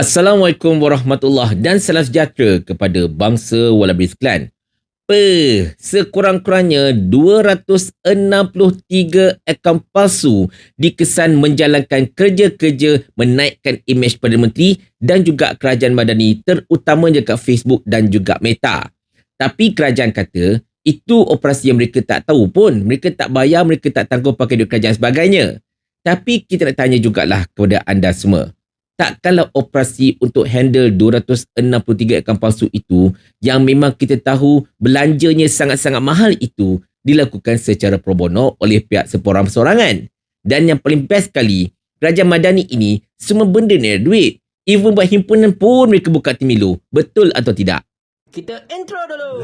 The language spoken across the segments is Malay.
Assalamualaikum warahmatullahi dan salam sejahtera kepada bangsa Wallaby sekalian. Pe, sekurang-kurangnya 263 akaun palsu dikesan menjalankan kerja-kerja menaikkan imej Perdana Menteri dan juga kerajaan madani terutamanya kat Facebook dan juga Meta. Tapi kerajaan kata itu operasi yang mereka tak tahu pun. Mereka tak bayar, mereka tak tanggung pakai duit kerajaan sebagainya. Tapi kita nak tanya jugalah kepada anda semua tak kalau operasi untuk handle 263 akaun palsu itu yang memang kita tahu belanjanya sangat-sangat mahal itu dilakukan secara pro bono oleh pihak seorang-seorangan. Dan yang paling best sekali, Kerajaan Madani ini semua benda ni ada duit. Even buat himpunan pun mereka buka timilu. Betul atau tidak? Kita intro dulu.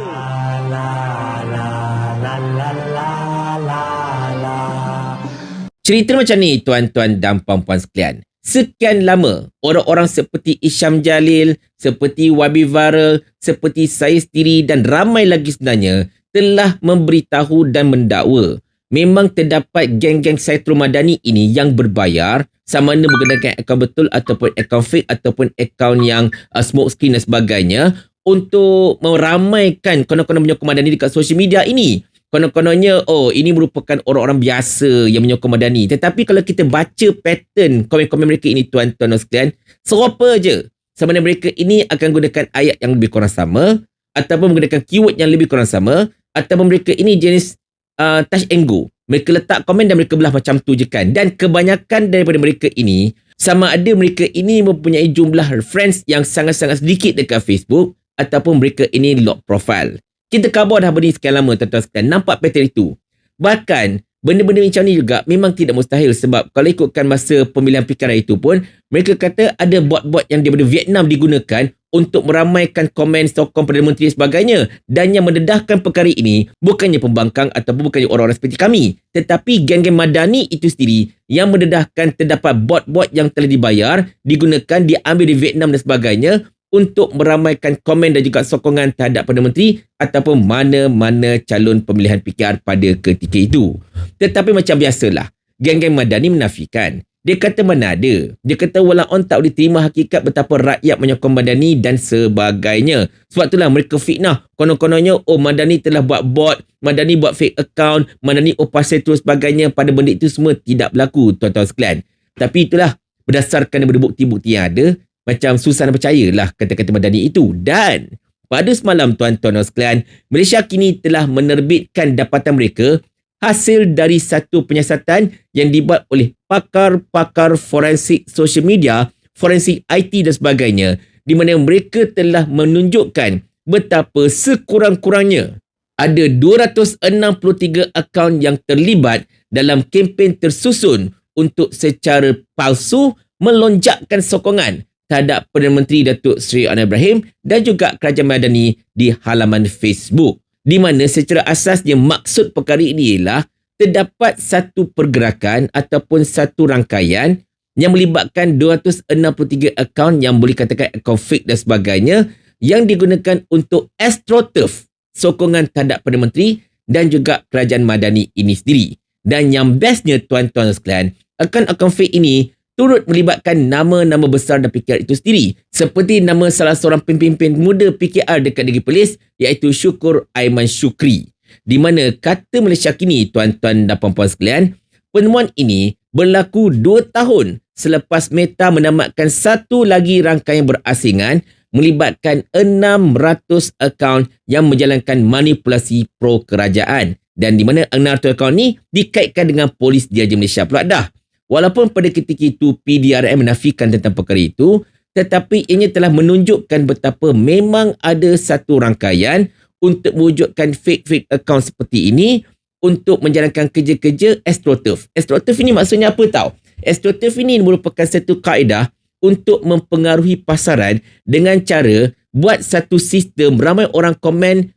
Cerita macam ni tuan-tuan dan puan-puan sekalian sekian lama orang-orang seperti Isyam Jalil, seperti Wabi Viral, seperti saya sendiri dan ramai lagi sebenarnya telah memberitahu dan mendakwa. Memang terdapat geng-geng Saitro Madani ini yang berbayar sama ada menggunakan akaun betul ataupun akaun fake ataupun akaun yang uh, smoke screen dan sebagainya untuk meramaikan konon-konon penyokong Madani dekat social media ini konon-kononnya oh ini merupakan orang-orang biasa yang menyokong Madani. Tetapi kalau kita baca pattern komen-komen mereka ini tuan-tuan dan sekalian serupa je sama ada mereka ini akan gunakan ayat yang lebih kurang sama ataupun menggunakan keyword yang lebih kurang sama ataupun mereka ini jenis uh, touch and go. Mereka letak komen dan mereka belah macam tu je kan. Dan kebanyakan daripada mereka ini sama ada mereka ini mempunyai jumlah friends yang sangat-sangat sedikit dekat Facebook ataupun mereka ini lock profile kita khabar dah beri sekian lama tuan-tuan sekalian. Nampak pattern itu. Bahkan, benda-benda macam ni juga memang tidak mustahil sebab kalau ikutkan masa pemilihan fikiran itu pun, mereka kata ada bot-bot yang daripada Vietnam digunakan untuk meramaikan komen sokong Perdana Menteri dan sebagainya. Dan yang mendedahkan perkara ini bukannya pembangkang ataupun bukannya orang-orang seperti kami. Tetapi geng-geng madani itu sendiri yang mendedahkan terdapat bot-bot yang telah dibayar, digunakan, diambil di Vietnam dan sebagainya untuk meramaikan komen dan juga sokongan terhadap Perdana Menteri ataupun mana-mana calon pemilihan PKR pada ketika itu. Tetapi macam biasalah, geng-geng Madani menafikan. Dia kata mana ada. Dia kata walau on tak boleh terima hakikat betapa rakyat menyokong Madani dan sebagainya. Sebab itulah mereka fitnah. Konon-kononnya, oh Madani telah buat bot, Madani buat fake account, Madani operasi terus sebagainya. Pada benda itu semua tidak berlaku, tuan-tuan sekalian. Tapi itulah, berdasarkan daripada bukti-bukti yang ada, macam susah nak percayalah kata-kata Madani itu. Dan pada semalam tuan-tuan dan sekalian, Malaysia kini telah menerbitkan dapatan mereka hasil dari satu penyiasatan yang dibuat oleh pakar-pakar forensik social media, forensik IT dan sebagainya di mana mereka telah menunjukkan betapa sekurang-kurangnya ada 263 akaun yang terlibat dalam kempen tersusun untuk secara palsu melonjakkan sokongan terhadap Perdana Menteri Datuk Seri Anwar Ibrahim dan juga Kerajaan Madani di halaman Facebook. Di mana secara asasnya maksud perkara ini ialah terdapat satu pergerakan ataupun satu rangkaian yang melibatkan 263 akaun yang boleh katakan akaun fake dan sebagainya yang digunakan untuk astroturf sokongan terhadap Perdana Menteri dan juga Kerajaan Madani ini sendiri. Dan yang bestnya tuan-tuan sekalian, akaun-akaun fake ini turut melibatkan nama-nama besar dan PKR itu sendiri. Seperti nama salah seorang pemimpin muda PKR dekat Negeri Perlis iaitu Syukur Aiman Syukri. Di mana kata Malaysia kini tuan-tuan dan puan-puan sekalian penemuan ini berlaku 2 tahun selepas Meta menamatkan satu lagi rangkaian berasingan melibatkan 600 akaun yang menjalankan manipulasi pro kerajaan. Dan di mana 600 akaun ni dikaitkan dengan polis Diraja Malaysia pula dah Walaupun pada ketika itu PDRM menafikan tentang perkara itu, tetapi ianya telah menunjukkan betapa memang ada satu rangkaian untuk mewujudkan fake-fake account seperti ini untuk menjalankan kerja-kerja astroturf. Astroturf ini maksudnya apa tahu? Astroturf ini merupakan satu kaedah untuk mempengaruhi pasaran dengan cara buat satu sistem ramai orang komen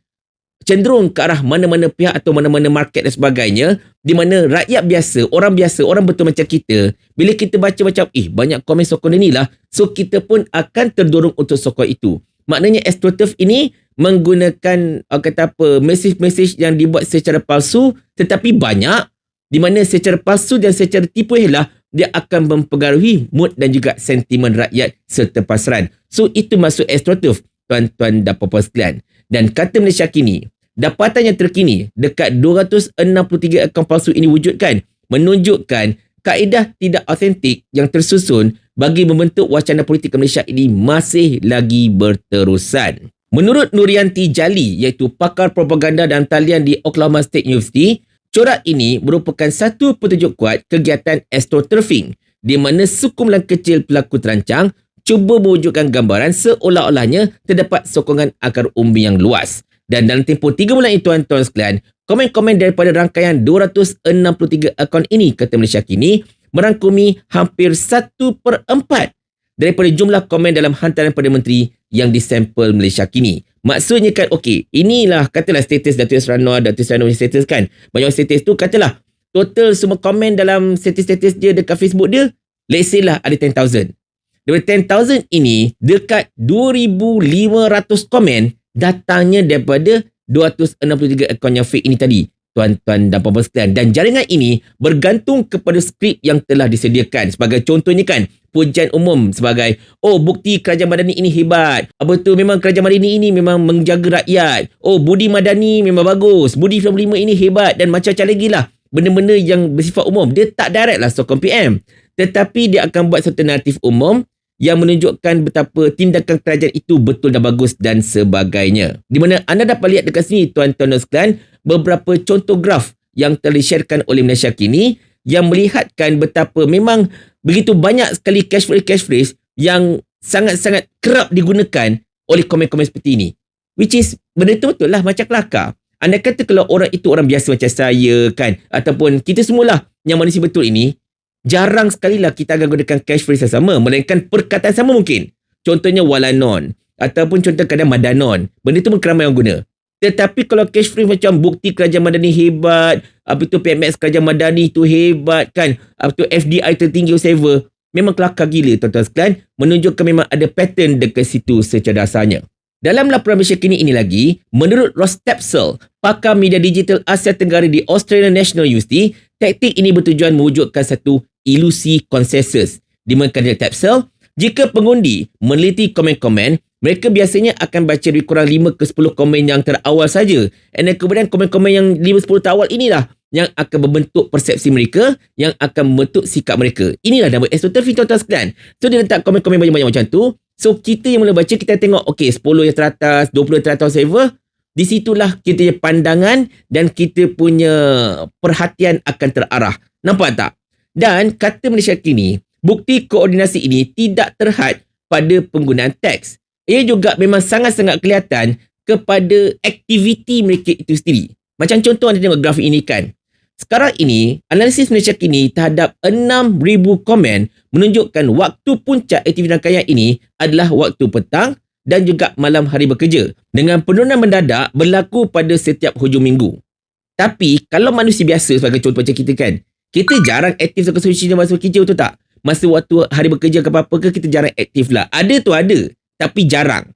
cenderung ke arah mana-mana pihak atau mana-mana market dan sebagainya di mana rakyat biasa, orang biasa, orang betul macam kita bila kita baca macam eh banyak komen sokong ni lah so kita pun akan terdorong untuk sokong itu maknanya astroturf ini menggunakan uh, kata apa mesej-mesej yang dibuat secara palsu tetapi banyak di mana secara palsu dan secara tipu ialah dia akan mempengaruhi mood dan juga sentimen rakyat serta pasaran. So itu maksud ekstratif tuan-tuan dan puan sekalian. Dan kata Malaysia kini, dapatan yang terkini dekat 263 akaun palsu ini wujudkan menunjukkan kaedah tidak autentik yang tersusun bagi membentuk wacana politik Malaysia ini masih lagi berterusan. Menurut Nurianti Jali iaitu pakar propaganda dan talian di Oklahoma State University, Corak ini merupakan satu petunjuk kuat kegiatan astroturfing di mana sekumpulan kecil pelaku terancang cuba mewujudkan gambaran seolah-olahnya terdapat sokongan akar umbi yang luas. Dan dalam tempoh 3 bulan itu tuan-tuan sekalian, komen-komen daripada rangkaian 263 akaun ini kata Malaysia kini merangkumi hampir 1 per 4 daripada jumlah komen dalam hantaran Perdana Menteri yang disampel Malaysia kini. Maksudnya kan, okey, inilah katalah status Datuk Serano, Datuk Serano punya status kan. Banyak status tu katalah, total semua komen dalam status-status dia dekat Facebook dia, let's say lah ada 10,000. Daripada 10,000 ini, dekat 2,500 komen datangnya daripada 263 akaun yang fake ini tadi. Tuan-tuan dan puan-puan sekalian. Dan jaringan ini bergantung kepada skrip yang telah disediakan. Sebagai contohnya kan, pujian umum sebagai oh bukti kerajaan madani ini hebat. Apa tu memang kerajaan madani ini memang menjaga rakyat. Oh budi madani memang bagus. Budi 95 ini hebat dan macam-macam lagi lah. Benda-benda yang bersifat umum. Dia tak direct lah sokong PM. Tetapi dia akan buat satu naratif umum yang menunjukkan betapa tindakan kerajaan itu betul dan bagus dan sebagainya. Di mana anda dapat lihat dekat sini tuan-tuan dan sekalian beberapa contoh graf yang telah oleh Malaysia kini yang melihatkan betapa memang begitu banyak sekali cash phrase cash phrase yang sangat-sangat kerap digunakan oleh komen-komen seperti ini. Which is benda tu betul lah macam kelakar. Anda kata kalau orang itu orang biasa macam saya kan ataupun kita semualah yang manusia betul ini jarang sekali lah kita akan gunakan cash phrase yang sama melainkan perkataan sama mungkin. Contohnya walanon ataupun contoh kadang madanon. Benda tu pun keramai orang guna. Tetapi kalau cash free macam bukti kerajaan madani hebat, apa tu PMX kerajaan madani tu hebat kan, apa tu FDI tertinggi whatever, memang kelakar gila tuan-tuan sekalian, menunjukkan memang ada pattern dekat situ secara dasarnya. Dalam laporan Malaysia kini ini lagi, menurut Ross Tapsel, pakar media digital Asia Tenggara di Australian National University, taktik ini bertujuan mewujudkan satu ilusi konsensus. Di mana Tapsel, jika pengundi meneliti komen-komen, mereka biasanya akan baca lebih kurang 5 ke 10 komen yang terawal saja. Then kemudian komen-komen yang 5-10 terawal inilah yang akan membentuk persepsi mereka, yang akan membentuk sikap mereka. Inilah nama esoterfi tuan-tuan sekalian. So dia letak komen-komen banyak-banyak macam tu. So kita yang mula baca, kita tengok okay 10 yang teratas, 20 yang teratas, whatever. Di situlah kita punya pandangan dan kita punya perhatian akan terarah. Nampak tak? Dan kata Malaysia kini, bukti koordinasi ini tidak terhad pada penggunaan teks ia juga memang sangat-sangat kelihatan kepada aktiviti mereka itu sendiri. Macam contoh anda tengok grafik ini kan. Sekarang ini, analisis Malaysia kini terhadap 6,000 komen menunjukkan waktu puncak aktiviti rangkaian ini adalah waktu petang dan juga malam hari bekerja. Dengan penurunan mendadak berlaku pada setiap hujung minggu. Tapi, kalau manusia biasa sebagai contoh macam kita kan, kita jarang aktif sebagai solusi masa bekerja betul tak? Masa waktu hari bekerja ke apa-apa ke, kita jarang aktif lah. Ada tu ada tapi jarang.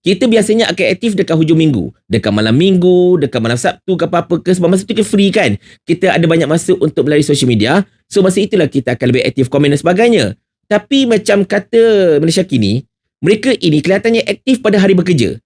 Kita biasanya akan aktif dekat hujung minggu. Dekat malam minggu, dekat malam Sabtu ke apa-apa ke. Sebab masa tu kita free kan. Kita ada banyak masa untuk melalui social media. So masa itulah kita akan lebih aktif komen dan sebagainya. Tapi macam kata Malaysia kini, mereka ini kelihatannya aktif pada hari bekerja.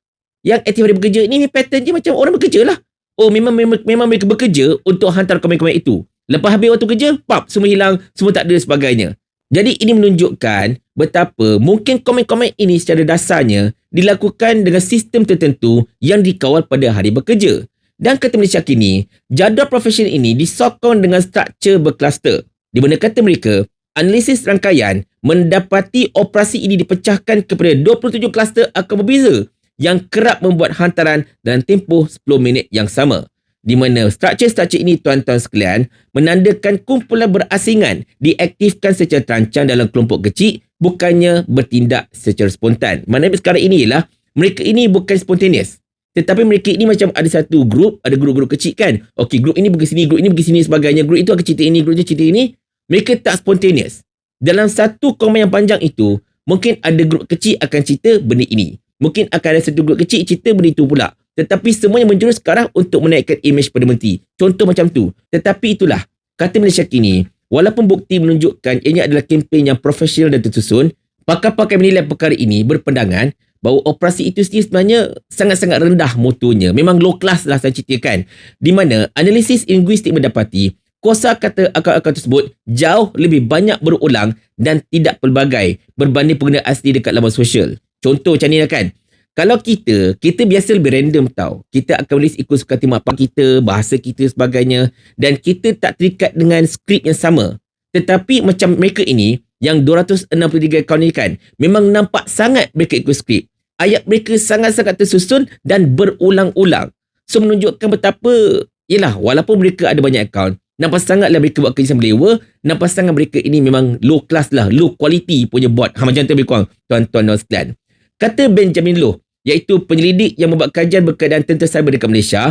Yang aktif hari bekerja ni, ni pattern je macam orang bekerja lah. Oh memang, memang, memang mereka bekerja untuk hantar komen-komen itu. Lepas habis waktu kerja, pap, semua hilang, semua tak ada sebagainya. Jadi ini menunjukkan betapa mungkin komen-komen ini secara dasarnya dilakukan dengan sistem tertentu yang dikawal pada hari bekerja. Dan kata Malaysia kini, jadual profesional ini disokong dengan struktur berkluster. Di mana kata mereka, analisis rangkaian mendapati operasi ini dipecahkan kepada 27 kluster akan berbeza yang kerap membuat hantaran dalam tempoh 10 minit yang sama di mana struktur-struktur ini tuan-tuan sekalian menandakan kumpulan berasingan diaktifkan secara terancang dalam kelompok kecil bukannya bertindak secara spontan. Maknanya sekarang ini ialah mereka ini bukan spontaneous. Tetapi mereka ini macam ada satu grup, ada grup-grup kecil kan. Okey, grup ini pergi sini, grup ini pergi sini sebagainya. Grup itu akan cerita ini, grup itu cerita ini. Mereka tak spontaneous. Dalam satu komen yang panjang itu, mungkin ada grup kecil akan cerita benda ini. Mungkin akan ada satu grup kecil cerita benda itu pula. Tetapi semuanya menjurus sekarang untuk menaikkan imej pada menteri. Contoh macam tu. Tetapi itulah, kata Malaysia kini, walaupun bukti menunjukkan ianya adalah kempen yang profesional dan tersusun, pakar-pakar menilai perkara ini berpandangan bahawa operasi itu sendiri sebenarnya sangat-sangat rendah mutunya. Memang low class lah saya ceritakan. Di mana analisis linguistik mendapati kuasa kata akal-akal tersebut jauh lebih banyak berulang dan tidak pelbagai berbanding pengguna asli dekat laman sosial. Contoh macam ni lah kan. Kalau kita, kita biasa lebih random tau. Kita akan menulis ikut suka hati mak kita, bahasa kita sebagainya. Dan kita tak terikat dengan skrip yang sama. Tetapi macam mereka ini, yang 263 akaun ni kan, memang nampak sangat mereka ikut skrip ayat mereka sangat-sangat tersusun dan berulang-ulang. So menunjukkan betapa, yelah walaupun mereka ada banyak akaun, nampak sangatlah mereka buat kerja sama lewa, nampak sangat mereka ini memang low class lah, low quality punya bot. Ha, macam tu lebih kurang, tuan-tuan dan sekalian. Kata Benjamin Loh, iaitu penyelidik yang membuat kajian berkaitan tentera cyber dekat Malaysia,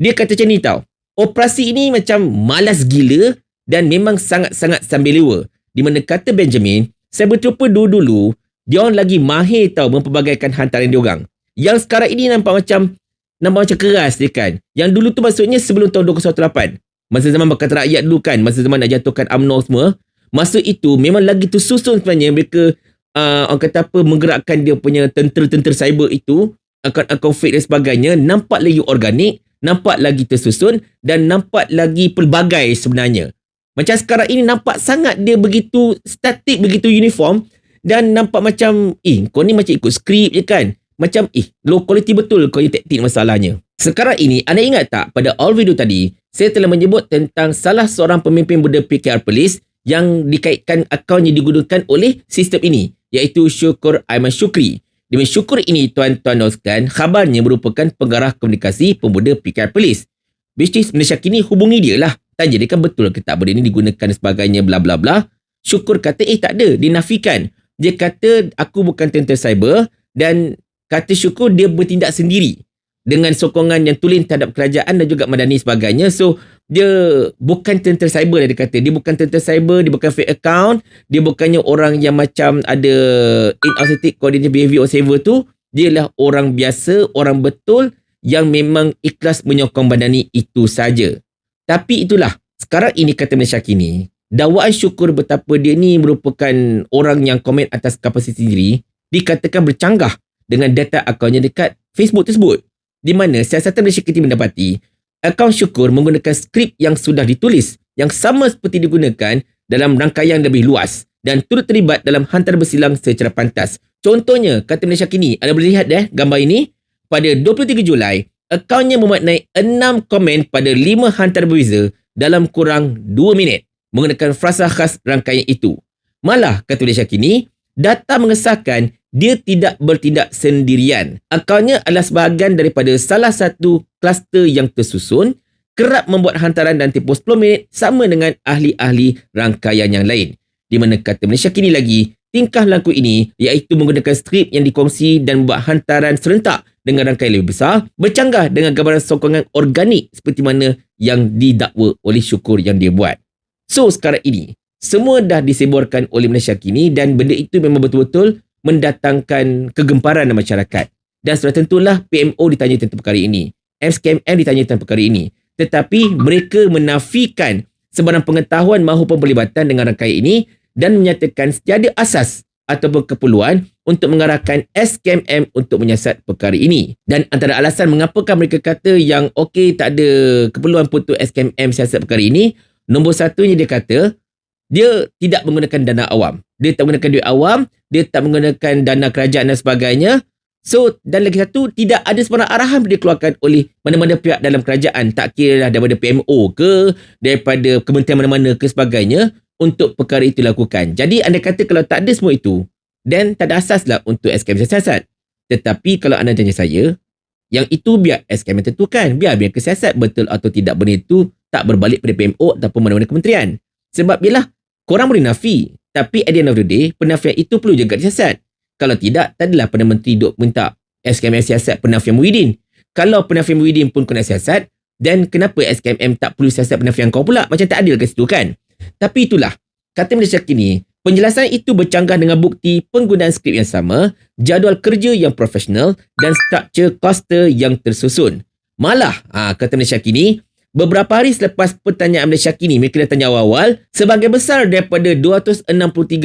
dia kata macam ni tau, operasi ini macam malas gila dan memang sangat-sangat sambil lewa. Di mana kata Benjamin, cyber trooper dulu-dulu dia orang lagi mahir tahu mempelbagaikan hantaran dia orang. Yang sekarang ini nampak macam nampak macam keras dia kan. Yang dulu tu maksudnya sebelum tahun 2018. Masa zaman Bakatan Rakyat dulu kan, masa zaman nak jatuhkan UMNO semua, masa itu memang lagi tersusun sebenarnya mereka uh, orang kata apa menggerakkan dia punya tentera-tentera cyber itu akaun-akaun fake dan sebagainya nampak lagi organik, nampak lagi tersusun dan nampak lagi pelbagai sebenarnya. Macam sekarang ini nampak sangat dia begitu statik, begitu uniform dan nampak macam eh kau ni macam ikut skrip je kan? Macam eh low quality betul kau yang taktik masalahnya. Sekarang ini anda ingat tak pada all video tadi saya telah menyebut tentang salah seorang pemimpin muda PKR Police yang dikaitkan akaun yang digunakan oleh sistem ini iaitu Syukur Aiman Syukri. Demi syukur ini tuan-tuan dan khabarnya merupakan pengarah komunikasi pemuda PKR Police Bisnis Malaysia kini hubungi dia lah. Tanya dia kan betul ke tak benda ini digunakan sebagainya bla bla bla. Syukur kata eh tak ada. Dinafikan. Dia kata aku bukan tentera cyber dan kata syukur dia bertindak sendiri dengan sokongan yang tulen terhadap kerajaan dan juga madani sebagainya. So, dia bukan tentera cyber dia kata. Dia bukan tentera cyber, dia bukan fake account, dia bukannya orang yang macam ada inauthentic coordinated behavior or saver tu. Dia lah orang biasa, orang betul yang memang ikhlas menyokong madani itu saja. Tapi itulah, sekarang ini kata Malaysia kini, dakwaan syukur betapa dia ni merupakan orang yang komen atas kapasiti sendiri dikatakan bercanggah dengan data akaunnya dekat Facebook tersebut. Di mana siasatan Malaysia Kiti mendapati akaun syukur menggunakan skrip yang sudah ditulis yang sama seperti digunakan dalam rangkaian lebih luas dan turut terlibat dalam hantar bersilang secara pantas. Contohnya, kata Malaysia Kini, anda boleh lihat deh gambar ini. Pada 23 Julai, akaunnya memaknai 6 komen pada 5 hantar berbeza dalam kurang 2 minit menggunakan frasa khas rangkaian itu. Malah, kata Malaysia kini, data mengesahkan dia tidak bertindak sendirian. Akalnya adalah sebahagian daripada salah satu kluster yang tersusun, kerap membuat hantaran dan tempoh 10 minit sama dengan ahli-ahli rangkaian yang lain. Di mana kata Malaysia kini lagi, tingkah laku ini iaitu menggunakan skrip yang dikongsi dan membuat hantaran serentak dengan rangkaian lebih besar, bercanggah dengan gambaran sokongan organik seperti mana yang didakwa oleh syukur yang dia buat. So sekarang ini, semua dah diseborkan oleh Malaysia kini dan benda itu memang betul-betul mendatangkan kegemparan dalam masyarakat. Dan sudah tentulah PMO ditanya tentang perkara ini. MSKMM ditanya tentang perkara ini. Tetapi mereka menafikan sebarang pengetahuan maupun perlibatan dengan rangkaian ini dan menyatakan setiada asas ataupun keperluan untuk mengarahkan SKMM untuk menyiasat perkara ini. Dan antara alasan mengapakah mereka kata yang okey tak ada keperluan untuk SKMM siasat perkara ini Nombor satunya dia kata, dia tidak menggunakan dana awam. Dia tak menggunakan duit awam, dia tak menggunakan dana kerajaan dan sebagainya. So, dan lagi satu, tidak ada sebarang arahan yang dikeluarkan oleh mana-mana pihak dalam kerajaan. Tak kira lah daripada PMO ke, daripada kementerian mana-mana ke sebagainya untuk perkara itu dilakukan. Jadi, anda kata kalau tak ada semua itu, then tak ada asas lah untuk SKM siasat. Tetapi kalau anda tanya saya, yang itu biar SKM tentukan. Biar biar kesiasat betul atau tidak benda itu tak berbalik pada PMO ataupun mana-mana kementerian. Sebab bila korang boleh nafi, tapi at the end of the day, penafian itu perlu jaga siasat. Kalau tidak, tadilah Perdana Menteri duk minta SKMM siasat penafian Muhyiddin. Kalau penafian Muhyiddin pun kena siasat, dan kenapa SKMM tak perlu siasat penafian kau pula? Macam tak adil ke situ kan? Tapi itulah, kata Malaysia kini, penjelasan itu bercanggah dengan bukti penggunaan skrip yang sama, jadual kerja yang profesional dan struktur kluster yang tersusun. Malah, ha, kata Malaysia kini, Beberapa hari selepas pertanyaan Malaysia kini, mereka dah tanya awal-awal, sebagai besar daripada 263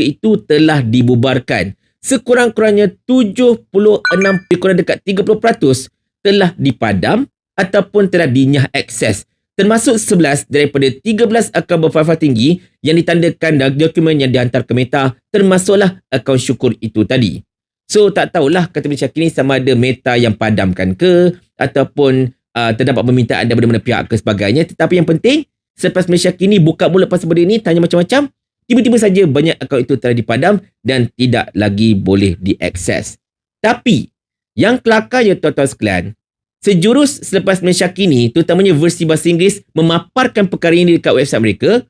itu telah dibubarkan. Sekurang-kurangnya 76, lebih kurang dekat 30% telah dipadam ataupun telah dinyah akses. Termasuk 11 daripada 13 akaun berfaifah tinggi yang ditandakan dalam dokumen yang dihantar ke Meta termasuklah akaun syukur itu tadi. So tak tahulah kata Malaysia kini sama ada Meta yang padamkan ke ataupun uh, terdapat permintaan daripada mana pihak ke sebagainya. Tetapi yang penting, selepas Malaysia kini buka mulut pasal benda ini, tanya macam-macam, tiba-tiba saja banyak akaun itu telah dipadam dan tidak lagi boleh diakses. Tapi, yang kelakar ya tuan-tuan sekalian, sejurus selepas Malaysia kini, terutamanya versi bahasa Inggeris, memaparkan perkara ini dekat website mereka,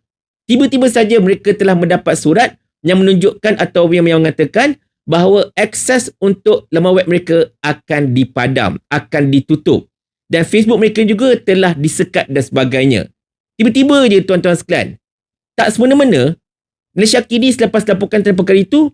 tiba-tiba saja mereka telah mendapat surat yang menunjukkan atau yang mengatakan bahawa akses untuk laman web mereka akan dipadam, akan ditutup dan Facebook mereka juga telah disekat dan sebagainya. Tiba-tiba je tuan-tuan sekalian. Tak semena-mena, Malaysia kini selepas laporkan tentang perkara itu,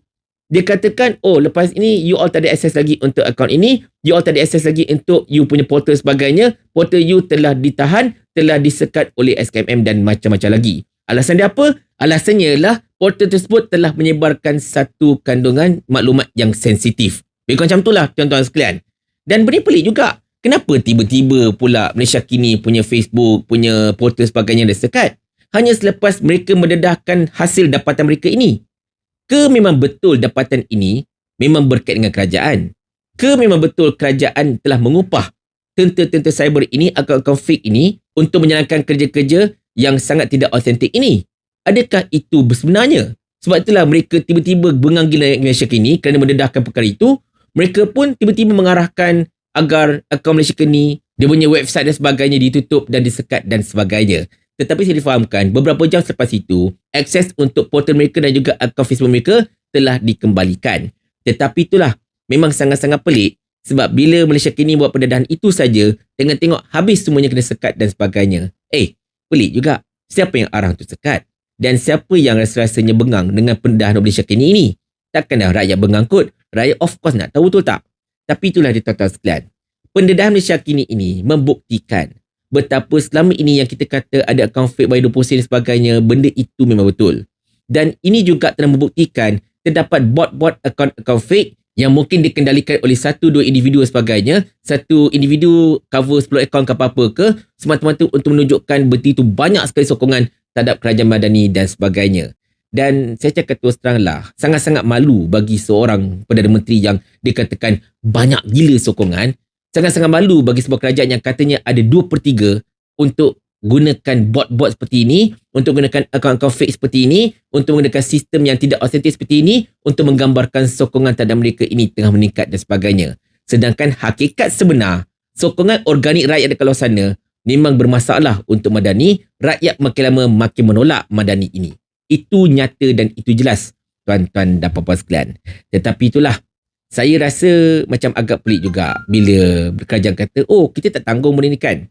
dia katakan, oh lepas ini you all tak ada akses lagi untuk akaun ini, you all tak ada akses lagi untuk you punya portal sebagainya, portal you telah ditahan, telah disekat oleh SKMM dan macam-macam lagi. Alasan dia apa? Alasannya ialah portal tersebut telah menyebarkan satu kandungan maklumat yang sensitif. Lebih macam itulah tuan-tuan sekalian. Dan beri pelik juga. Kenapa tiba-tiba pula Malaysia kini punya Facebook, punya portal sebagainya dah sekat? Hanya selepas mereka mendedahkan hasil dapatan mereka ini. Ke memang betul dapatan ini memang berkait dengan kerajaan? Ke memang betul kerajaan telah mengupah tentera-tentera cyber ini, akaun-akaun fake ini untuk menjalankan kerja-kerja yang sangat tidak autentik ini? Adakah itu sebenarnya? Sebab itulah mereka tiba-tiba bengang gila Malaysia kini kerana mendedahkan perkara itu. Mereka pun tiba-tiba mengarahkan agar akaun Malaysia Kini, dia punya website dan sebagainya ditutup dan disekat dan sebagainya. Tetapi saya difahamkan, beberapa jam selepas itu, akses untuk portal mereka dan juga akaun Facebook mereka telah dikembalikan. Tetapi itulah, memang sangat-sangat pelik sebab bila Malaysia Kini buat pendedahan itu saja, dengan tengok habis semuanya kena sekat dan sebagainya. Eh, pelik juga. Siapa yang arah untuk sekat? Dan siapa yang rasa-rasanya bengang dengan pendedahan Malaysia Kini ini? Takkanlah rakyat bengang kot. Rakyat of course nak tahu betul tak? Tapi itulah dia tuan-tuan sekalian. Pendedahan Malaysia kini ini membuktikan betapa selama ini yang kita kata ada akaun fake by 20 sen sebagainya, benda itu memang betul. Dan ini juga telah membuktikan terdapat bot-bot akaun-akaun fake yang mungkin dikendalikan oleh satu dua individu sebagainya. Satu individu cover 10 akaun ke apa-apa ke, semata-mata untuk menunjukkan begitu banyak sekali sokongan terhadap kerajaan madani dan sebagainya. Dan saya cakap terus terang lah, sangat-sangat malu bagi seorang Perdana Menteri yang dikatakan banyak gila sokongan. Sangat-sangat malu bagi sebuah kerajaan yang katanya ada 2 per 3 untuk gunakan bot-bot seperti ini, untuk gunakan akaun-akaun fake seperti ini, untuk menggunakan sistem yang tidak otentik seperti ini, untuk menggambarkan sokongan terhadap mereka ini tengah meningkat dan sebagainya. Sedangkan hakikat sebenar, sokongan organik rakyat di kalau sana memang bermasalah untuk Madani, rakyat makin lama makin menolak Madani ini. Itu nyata dan itu jelas tuan-tuan dan puan-puan sekalian. Tetapi itulah saya rasa macam agak pelik juga bila kerajaan kata, oh kita tak tanggung benda ni kan.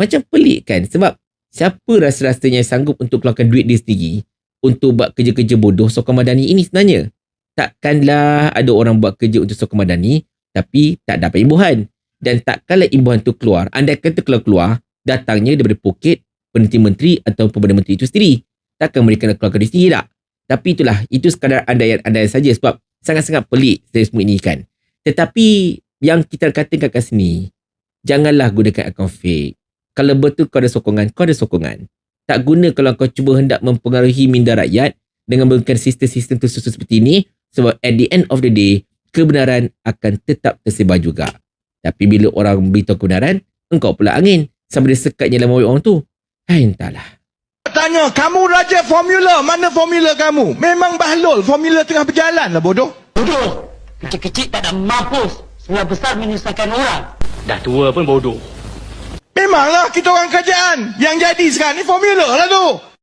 Macam pelik kan sebab siapa rasa-rasanya sanggup untuk keluarkan duit dia sendiri untuk buat kerja-kerja bodoh sokong madani ini sebenarnya. Takkanlah ada orang buat kerja untuk sokong madani tapi tak dapat imbuhan. Dan takkanlah imbuhan tu keluar, anda kata kalau keluar, datangnya daripada poket penenti menteri atau Perdana Menteri itu sendiri takkan mereka nak keluarkan di sini tak? Tapi itulah, itu sekadar andaian-andaian saja sebab sangat-sangat pelik dari semua ini kan. Tetapi yang kita katakan kat sini, janganlah gunakan akaun fake. Kalau betul kau ada sokongan, kau ada sokongan. Tak guna kalau kau cuba hendak mempengaruhi minda rakyat dengan menggunakan sistem-sistem tersusun seperti ini sebab at the end of the day, kebenaran akan tetap tersebar juga. Tapi bila orang beritahu kebenaran, engkau pula angin sampai dia sekatnya dalam orang tu. Hai entahlah. Tanya, kamu raja formula, mana formula kamu? Memang bahlul, formula tengah berjalan lah bodoh. Bodoh. Kecil-kecil tak ada mampus. Sebelah besar menyusahkan orang. Dah tua pun bodoh. Memanglah kita orang kerajaan. Yang jadi sekarang ni formula lah tu.